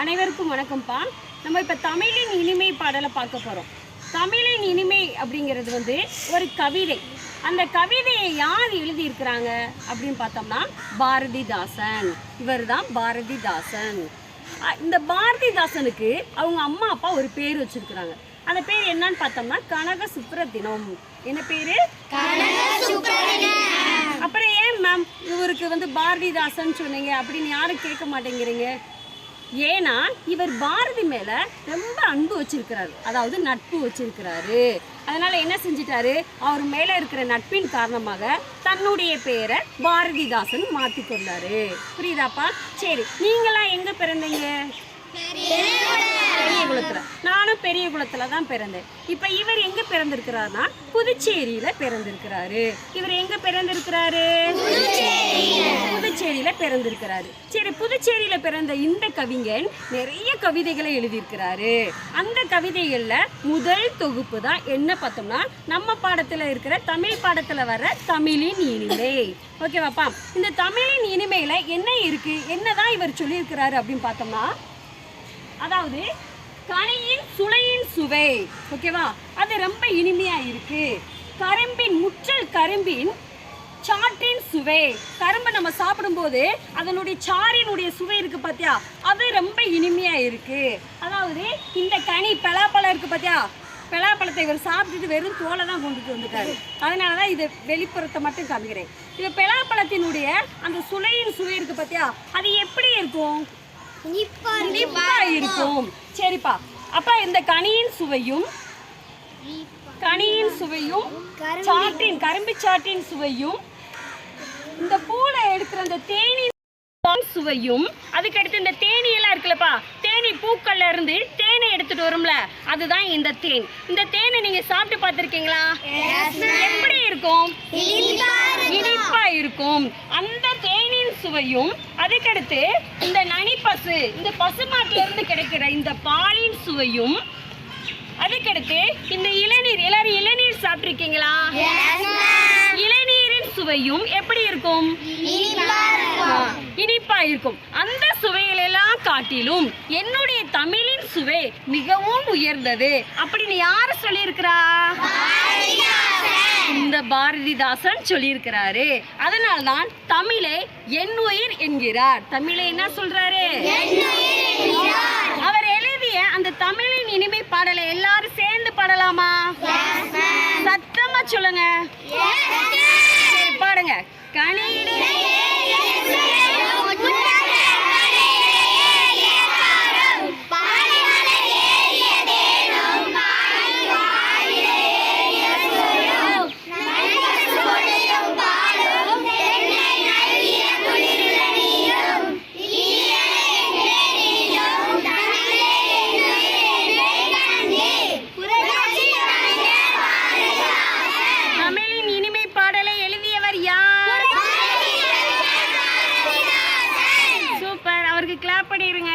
அனைவருக்கும் வணக்கம்ப்பா. நம்ம இப்போ தமிழின் இனிமை பாடலை பார்க்க போகிறோம் தமிழின் இனிமை அப்படிங்கிறது வந்து ஒரு கவிதை. அந்த கவிதையை யார் எழுதியிருக்கிறாங்க அப்படின்னு பார்த்தோம்னா பாரதிதாசன். இவர் தான் பாரதிதாசன் இந்த பாரதிதாசனுக்கு அவங்க அம்மா அப்பா ஒரு பேர் வச்சிருக்கிறாங்க. அந்த பேர் என்னன்னு பார்த்தோம்னா கனக சுப்ரதினம் என்ன பேரு? அப்புறம் ஏன் மேம் இவருக்கு வந்து பாரதிதாசன் சொன்னீங்க அப்படின்னு யாரும் கேட்க மாட்டேங்கிறீங்க? ஏன்னா இவர் பாரதி மேல ரொம்ப அன்பு வச்சிருக்கிறாரு. அதாவது நட்பு வச்சிருக்கிறாரு. அதனால என்ன செஞ்சிட்டாரு? அவர் மேல இருக்கிற நட்பின் காரணமாக தன்னுடைய பெயரை பாரதிதாசன் மாத்தி கொண்டாரு. புரியுதாப்பா? சரி நீங்களாம் எங்க பிறந்தீங்க? பெரிய குளத்துல. நானும் பெரிய குளத்துல தான் பிறந்தேன். இப்ப இவர் எங்க பிறந்திருக்கிறாருன்னா புதுச்சேரியில பிறந்திருக்கிறாரு. இவர் எங்க பிறந்திருக்கிறாரு? பிறந்திருக்கிறாரு. சரி புதுச்சேரியில பிறந்த இந்த கவிஞன் நிறைய கவிதைகளை எழுதியிருக்கிறாரு. அந்த கவிதைகள்ல முதல் தொகுப்பு தான் என்ன பார்த்தோம்னா நம்ம பாடத்துல இருக்கிற தமிழ் பாடத்துல வர தமிழின் இனிமை. ஓகேவாப்பா? இந்த தமிழின் இனிமையில என்ன இருக்கு? என்னதான் இவர் சொல்லியிருக்கிறாரு அப்படின்னு பார்த்தோம்னா அதாவது கனியின் சுளையின் சுவை. ஓகேவா? அது ரொம்ப இனிமையா இருக்கு. கரும்பின் முற்றல் கரும்பின் சாற்றின் சுவை. கரும்பை நம்ம சாப்பிடும்போது அதனுடைய சாறினுடைய சுவை இருக்கு பாத்தியா? அது ரொம்ப இனிமையா இருக்கு. அதாவது இந்த கனி பலாப்பழம் இருக்கு பாத்தியா? பலாப்பழத்தை இவர் சாப்பிட்டுட்டு வெறும் தோலை தான் கொண்டுட்டு வந்துட்டாரு. அதனால தான் இது வெளிப்புறத்தை மட்டும் காமிக்கிறேன். இது பலாப்பழத்தினுடைய அந்த சுளையின் சுவை இருக்கு பாத்தியா? அது எப்படி இருக்கும்? இருக்கும். சரிப்பா. அப்ப இந்த கனியின் சுவையும் கனியின் சுவையும் சாற்றின் கரும்பு சாற்றின் சுவையும் இந்த பூல எடுக்கிற அந்த தேனி சுவையும் அதுக்கடுத்து இந்த தேனி எல்லாம் இருக்குல்லப்பா தேனி பூக்கள்ல இருந்து தேனை எடுத்துட்டு வரும்ல அதுதான் இந்த தேன். இந்த தேனை நீங்க சாப்பிட்டு பார்த்திருக்கீங்களா? எப்படி இருக்கும்? இனிப்பா இருக்கும். அந்த தேனின் சுவையும் அதுக்கடுத்து இந்த நனிப்பசு இந்த பசுமாட்டுல இருந்து கிடைக்கிற இந்த பாலின் சுவையும் அதுக்கடுத்து இந்த இளநீர் எல்லாரும் இளநீர் சாப்பிட்டிருக்கீங்களா? இளநீரின் சுவையும் எப்படி இருக்கும்? இனிப்பா இருக்கும். அந்த சுவைகளெல்லாம் காட்டிலும் என்னுடைய தமிழின் சுவை மிகவும் உயர்ந்தது. அப்படின்னு யாரு சொல்லியிருக்கிறா? இந்த பாரதிதாசன் சொல்லியிருக்கிறாரு. அதனால்தான் தமிழை என் உயிர் என்கிறார். தமிழை என்ன சொல்றாரு? அவர் Kani. அவருக்கு கிளாப் பண்ணிடுங்க.